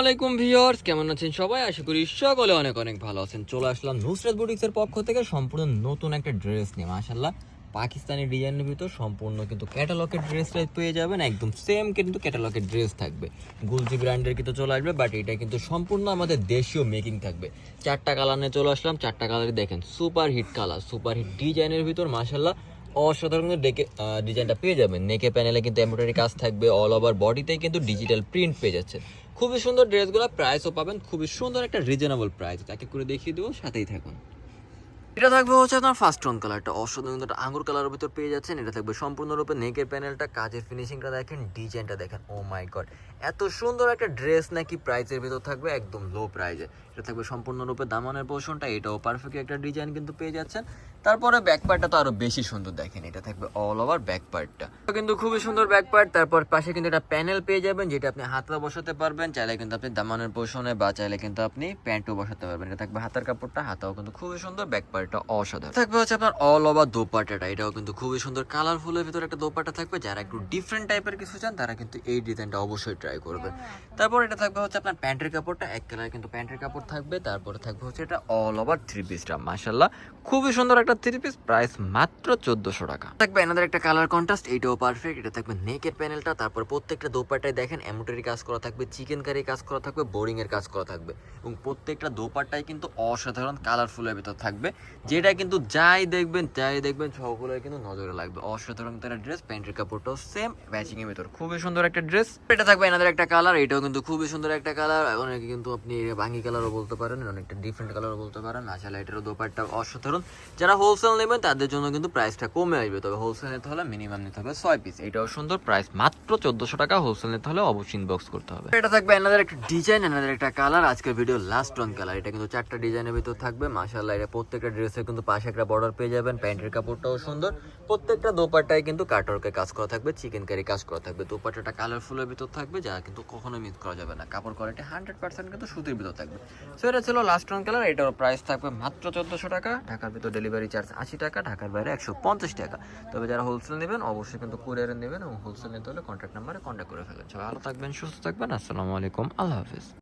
আলাইকুম ভিউয়ার্স, কেমন আছেন সবাই? আশা করি সকলে অনেক অনেক ভালো আছেন। চলে আসলাম নুসরাত বুটিক্সের পক্ষ থেকে সম্পূর্ণ নতুন একটা ড্রেস নিয়ে। মাশাল্লাহ পাকিস্তানি ডিজাইনের ভিতর সম্পূর্ণ কিন্তু ক্যাটালগের ড্রেসটা পেয়ে যাবেন। একদম সেম কিন্তু ক্যাটালগের ড্রেস থাকবে। গুলজি ব্র্যান্ডের কিন্তু চলে আসবে বাট এটা কিন্তু সম্পূর্ণ আমাদের দেশীয় মেকিং থাকবে। চারটা কালার নিয়ে চলে আসলাম। চারটা কালারই দেখেন super hit colour super hit ডিজাইনের ভিতর মাশাল্লাহ অসাধারণ কিন্তু ডেকে ডিজাইনটা পেয়ে যাবেন। নেকে প্যানেলে কিন্তু এমব্রয়ডারি কাজ থাকবে অল ওভার বডিতে কিন্তু ডিজিটাল প্রিন্ট পেয়ে যাচ্ছে খুবই সুন্দর ড্রেসগুলো প্রাইসও পাবেন, খুবই সুন্দর একটা রিজনেবল প্রাইস তাকে করে দেখিয়ে দেবো, সাথেই থাকুন। এটা থাকবে হচ্ছে আপনার ফার্স্ট টোন কালারটা অসাধারণ একটা আঙ্গুর কালারের ভিতর পেয়ে যাচ্ছেন। এটা থাকবে সম্পূর্ণরূপে নেকের প্যানেলটা কাজের ফিনিশিংটা দেখেন ডিজাইনটা দেখেন। ও মাই গড এত সুন্দর একটা ড্রেস নাকি প্রাইসের ভিতর থাকবে, একদম লো প্রাইসে এটা থাকবে সম্পূর্ণরূপে দামানের পোর্শনটা এটাও পারফেক্ট একটা ডিজাইন কিন্তু পেয়ে যাচ্ছেন। তারপরে ব্যাক পার্টটা তো আরও বেশি সুন্দর দেখেন, এটা থাকবে অল ওভার ব্যাক পার্টটা কিন্তু খুবই সুন্দর ব্যাক পার্ট তারপর পাশে কিন্তু একটা প্যানেল পেয়ে যাবেন, যেটা আপনি হাতটা বসাতে পারবেন। চাইলে কিন্তু আপনি দামানের পোর্শনে বা চাইলে কিন্তু আপনি প্যান্টও বসাতে পারবেন। এটা থাকবে হাতার কাপড়টা, হাতাও কিন্তু খুবই সুন্দর ব্যাক পার্টটা অসাধারণ। থাকবে হচ্ছে আপনার অল ওভার দোপাট্টাটা। এটাও কিন্তু খুবই সুন্দর কালারফুলের ভিতরে একটা দোপাট্টা থাকবে। যারা একটু ডিফারেন্ট টাইপের কিছু চান তারা কিন্তু এই ডিজাইনটা অবশ্যই ট্রাই করবেন। তারপর এটা থাকবে হচ্ছে আপনার প্যান্টের কাপড়টা। এক কালার কিন্তু প্যান্টের কাপড় থাকবে। তারপরে থাকবে হচ্ছে এটা অল ওভার থ্রি পিসটা মাশাল্লাহ খুবই সুন্দর একটা থ্রি পিস প্রাইস মাত্র চোদ্দশো টাকা। থাকবে এনাদের একটা কালার কন্ট্রাস্ট এটাও পারফেক্ট এটা থাকবে নেকের প্যানেলটা তারপর প্রত্যেকটা দোপাট্টায় দেখেন এমব্রয়ডারি কাজ করা থাকবে চিকেন কারি কাজ করা থাকবে বোরিং এর কাজ করা থাকবে। এবং প্রত্যেকটা দোপাট্টায় কিন্তু অসাধারণ কালারফুলের ভিতর থাকবে। যেটা কিন্তু যাই দেখবেন যাই দেখবেন, সবগুলোই কিন্তু নজরে লাগবে। অসাধারণ একটা ড্রেস প্যান্টের কাপড়টাও সেম ম্যাচিং এর ভিতর। খুবই সুন্দর একটা ড্রেস এটা থাকবে এনাদের একটা কালার এটাও কিন্তু খুবই সুন্দর একটা কালার অনেকে কিন্তু আপনি ভাঙ্গি কালারও বলতে পারেন অনেকটা ডিফারেন্ট কালারও বলতে পারেন। আসলে এটারও দোপাট্টা অসাধারণ। যারা হোলসেল নেবেন, তাদের জন্য কিন্তু প্রাইসটা কমে আসবে। তবে হোলসেল নিতে হলে মিনিমাম নিতে হবে ছয় পিস এটাও সুন্দর প্রাইস মাত্র চোদ্দশো টাকা হোলসেল নিতে হলে অবশ্যই ইনবক্স করতে হবে। এটা থাকবে এনাদের একটা ডিজাইন এনাদের একটা কালার আজকের ভিডিও লাস্ট ওয়ান কালার এটা কিন্তু চারটা ডিজাইনের ভিতর থাকবে। মাশাআল্লাহ, এটা প্রত্যেকটা ড্রেসে কিন্তু পাশে একটা বর্ডার পেয়ে যাবেন, প্যান্টের কাপড়টাও সুন্দর। প্রত্যেকটা দোপাট্টায় কিন্তু কাটরকে কাজ করা থাকবে চিকেন কারি কাজ করা থাকবে। দোপাট্টাটা কালারফুলের ভিতর থাকবে, যা কিন্তু কখনো মিস করা যাবে না। কাপড় কোয়ালিটি হান্ড্রেড পার্সেন্ট কিন্তু সুতির ভিতর থাকবে। সো এটা ছিল লাস্ট ওয়ান কালার এটার প্রাইস থাকবে মাত্র চোদ্দশো টাকা। ঢাকার ভিতর ডেলিভারি চার্জ আশি টাকা, ঢাকার বাইরে একশো পঞ্চাশ টাকা। তবে যারা হোলসেল নেবেন, অবশ্যই কিন্তু কুরিয়ারে নেবেন এবং হোলসেল নিতে হলে কন্ট্যাক্ট নাম্বারে কন্ট্যাক্ট করে ফেলবেন। সবাই ভালো থাকবেন, সুস্থ থাকবেন। আসসালামু আলাইকুম, আল্লাহ হাফিজ।